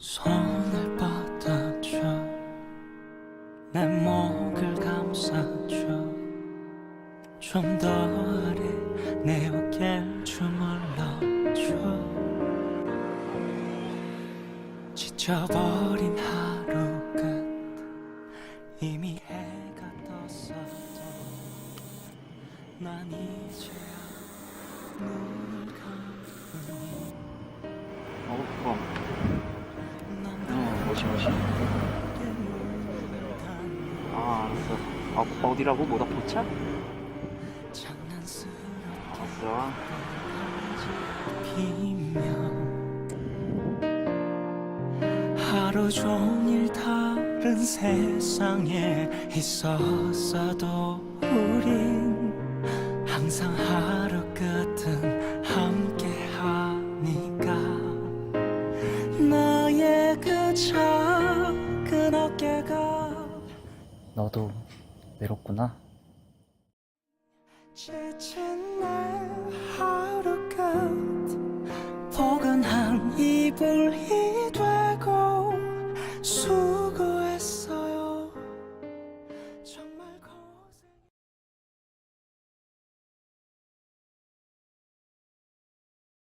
손을 뻗어줘. 내 목을 감싸줘. 좀 더 아래 내 어깨를 주물러줘. 지쳐버린 하루 끝. 이미 해가 떴어도 난 이제야 어, 묻는다 아, 알았어. 아, 어디라고? 뭐다, 포차? 알았어. 하루 종일 다른 세상에 있었어도 우린 항상 하 그 작은 어깨가 너도 외롭구나. 지친 날 하루 끝 포근한 이불이 되고 수